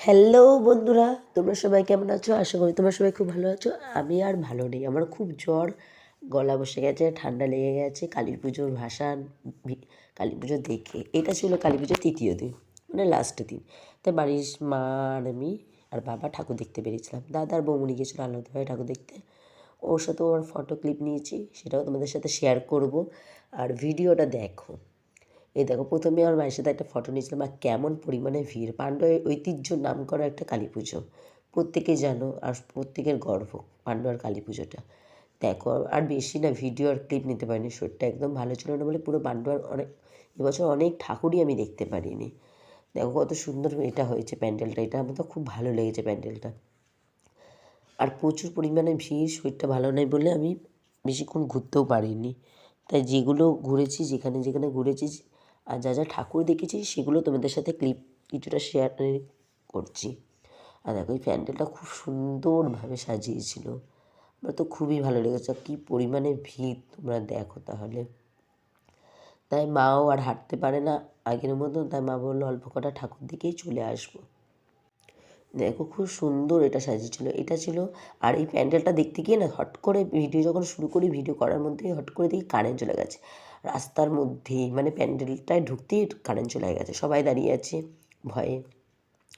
Hello বন্ধুরা। তোমরা সবাই কেমন আছো? আশা করি তোমরা সবাই খুব ভালো আছো। আমি আর ভালো নেই। আমার খুব জ্বর, গলা বসে গেছে, ঠান্ডা লেগে গেছে। কালী পুজোর ভাসান কালী পুজো দেখে। এটা ছিল কালী পুজোর তৃতীয় দিন মানে লাস্ট দিন। তাই বাড়ির মা আর আমি আর বাবা ঠাকুর দেখতে বেরিয়েছিলাম। দাদা আর বৌমনি আলাদা ভাই ঠাকুর দেখতে। ওর সাথেও আমার ফটো ক্লিপ নিয়েছি। সেটাও তোমাদের সাথে শেয়ার করব। আর ভিডিওটা দেখো। এই দেখো, প্রথমে আমার মায়ের সাথে একটা ফটো নিয়েছিলাম, আর কেমন পরিমাণে ভিড়। পাণ্ডবের ঐতিহ্য নাম করা একটা কালী পুজো। প্রত্যেকে জানো, আর প্রত্যেকের গর্ব পাণ্ডবের কালী পুজোটা। দেখো, আর বেশি না ভিডিও আর ক্লিপ নিতে পারিনি, শরীরটা একদম ভালো ছিল না বলে পুরো পাণ্ডবের অনেক, এবছর অনেক ঠাকুরই আমি দেখতে পারিনি। দেখো, কত সুন্দর এটা হয়েছে প্যান্ডেলটা, এটা আমার তো খুব ভালো লেগেছে প্যান্ডেলটা। আর প্রচুর পরিমাণে ভিড়, শরীরটা ভালো নেই বলে আমি বেশিক্ষণ ঘুরতেও পারিনি। তাই যেগুলো ঘুরেছি, যেখানে যেখানে ঘুরেছি আর যা যা ঠাকুর দেখেছি সেগুলো তোমাদের সাথে ক্লিপ কিছুটা শেয়ার করছি। আর দেখো, এই প্যান্ডেলটা খুব সুন্দরভাবে সাজিয়েছিল। আমার তো খুবই ভালো লেগেছে, কী পরিমাণে ভিড় তোমরা দেখো তাহলে। তাই মাও আর হাঁটতে পারে না আগের মতন, তাই মা বলল, অল্প কটা ঠাকুর দিকেই চলে আসব। দেখো খুব সুন্দর এটা সাজিয়েছিল। এটা ছিল, আর এই প্যান্ডেলটা দেখতে গিয়ে না হট করে ভিডিও যখন শুরু করি, ভিডিও করার মধ্যেই হট করে দেখি কারেন্ট চলে গেছে। রাস্তার মধ্যেই মানে প্যান্ডেলটায় ঢুকতেই কারেন্ট চলে গেছে। সবাই দাঁড়িয়ে আছে ভয়ে।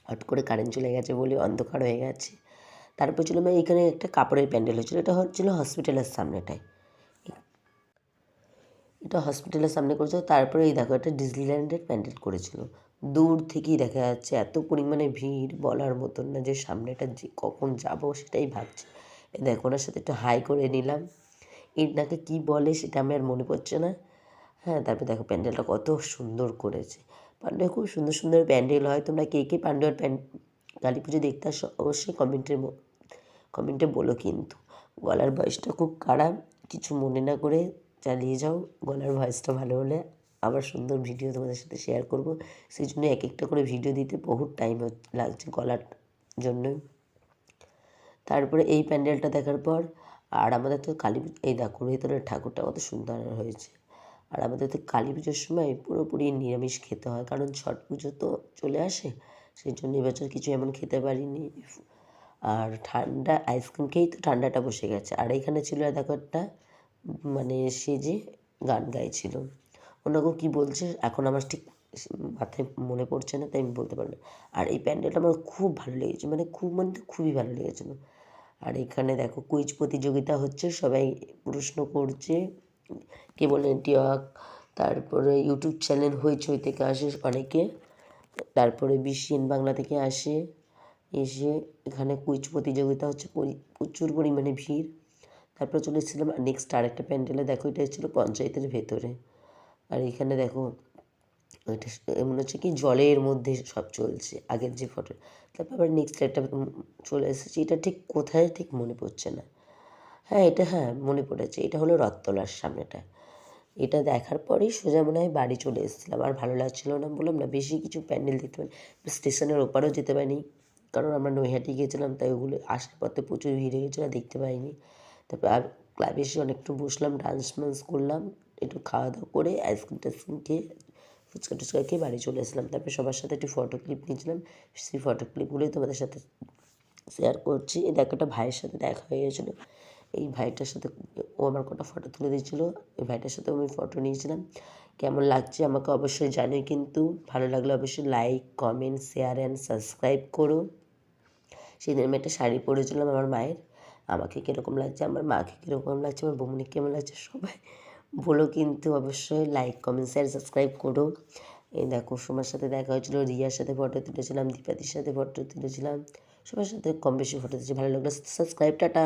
হট করে কারেন্ট চলে গেছে বলে অন্ধকার হয়ে গেছে। তারপর ছিল মানে এখানে একটা কাপড়ের প্যান্ডেল হচ্ছিল এটা হচ্ছিল হসপিটালের সামনেটায়। এটা হসপিটালের সামনে করেছিল। তারপরে এই দেখো একটা ডিজনিল্যান্ডের প্যান্ডেল করেছিল। দূর থেকেই দেখা যাচ্ছে, এত পরিমাণে ভিড় বলার মতন না যে সামনেটা যে কখন যাব সেটাই ভাবছি। দেখো, ওনার সাথে একটু হাই করে নিলাম। এনাকে কী বলে সেটা আমি আর মনে পড়ছে না। হ্যাঁ তারপরে দেখো প্যান্ডেলটা কত সুন্দর করেছে। পাণ্ডবে খুব সুন্দর সুন্দর প্যান্ডেল হয়। তোমরা কে কে পাণ্ডবের প্যান কালী পুজো দেখতে আসো, অবশ্যই কমেন্টের কমেন্টে বলো কিন্তু। গলার ভয়েসটা খুব খারাপ, কিছু মনে না করে চালিয়ে যাও। গলার ভয়েসটা ভালো হলে আবার সুন্দর ভিডিও তোমাদের সাথে শেয়ার করব। সেই জন্য এক একটা করে ভিডিও দিতে বহুত টাইম লাগছে গলার জন্য তারপরে এই প্যান্ডেলটা দেখার পর আর আমাদের তো কালী এই দেখো ভেতরের ঠাকুরটা কত সুন্দর হয়েছে। আর আমাদের তো কালী পুজোর সময় পুরোপুরি নিরামিষ খেতে হয়, কারণ ছট পুজো তো চলে আসে, সেই জন্য এবছর কিছু এমন খেতে পারিনি। আর ঠান্ডা আইসক্রিম খেয়েই তো ঠান্ডাটা বসে গেছে। আর এখানে ছিল, দেখো একটা মানে সে যে গান গাইছিল। ওনাকে কী বলছে? এখন আমার ঠিক মাথায় মনে পড়ছে না, তাই আমি বলতে পারব না আর এই প্যান্ডেলটা আমার খুব ভালো লেগেছে মানে খুব মানে খুবই ভালো লেগেছিল। আর এখানে দেখো, কুইজ প্রতিযোগিতা হচ্ছে, সবাই প্রশ্ন করছে কেবল নেটওয়ার্ক তারপরে ইউটিউব চ্যানেল হইচই থেকে আসে অনেকে, তারপরে বিশিএন বাংলা থেকে আসে, এসে এখানে কুইজ প্রতিযোগিতা হচ্ছে, পরি- প্রচুর পরিমাণে ভিড়। তারপর চলে এসেছিলাম নেক্সট আরেকটা প্যান্ডেলে, দেখো এটা ছিল পঞ্চায়েতের ভেতরে। আর এখানে দেখো, এটা মনে হচ্ছে কি জলের মধ্যে সব চলছে, আগের যে ফটো তারপর আবার নেক্সট একটা চলে এসেছে, এটা ঠিক কোথায় ঠিক মনে পড়ছে না। হ্যাঁ এটা হ্যাঁ মনে পড়েছে, এটা হলো রথতলার সামনেটা। এটা দেখার পরেই সোজা মনে হয় বাড়ি চলে এসেছিলাম, আর ভালো লাগছিল না বললাম না, বেশি কিছু প্যান্ডেল দেখতে পারি, স্টেশনের ওপারেও যেতে পারিনি, কারণ আমরা নৈহাটি গিয়েছিলাম তাই ওগুলো আসার পথে প্রচুর ভিড় হয়ে গেছিল দেখতে পাইনি। তারপর আর ক্লাবে এসে অনেকটু বসলাম ডান্স মান্স করলাম একটু খাওয়া দাওয়া করে আইসক্রিম টাইসক্রিম খেয়ে ফুচকা টুচকা খেয়ে বাড়ি চলে আসলাম। তারপর সবার সাথে একটু ফটো ক্লিপ নিয়েছিলাম। সেই ফটো ক্লিপগুলোই তোমাদের সাথে শেয়ার করছি। এই দেখো একটা ভাইয়ের সাথে দেখা হয়ে গেছিল। এই ভাইটার সাথে ও আমার কটা ফটো তুলে দিয়েছিলো। এই ভাইটার সাথে আমি ফটো নিয়েছিলাম। কেমন লাগছে আমাকে অবশ্যই জানিও কিন্তু। ভালো লাগলে অবশ্যই like comment share and subscribe করো। সেদিন আমি একটা শাড়ি পরেছিলাম আমার মায়ের। আমাকে কীরকম লাগছে? আমার মাকে কীরকম লাগছে? আমার বৌমনি কেমন লাগছে? সবাই বলো কিন্তু অবশ্যই লাইক কমেন্ট শেয়ার সাবস্ক্রাইব করো। এই দেখো, সোমার সাথে দেখা হয়েছিল, রিয়ার সাথে ফটো তুলেছিলাম, দীপাদির সাথে ফটো তুলেছিলাম। সবার সাথে কম বেশি ফটো তুলেছি, ভালো লাগল সাবস্ক্রাইব টাটা।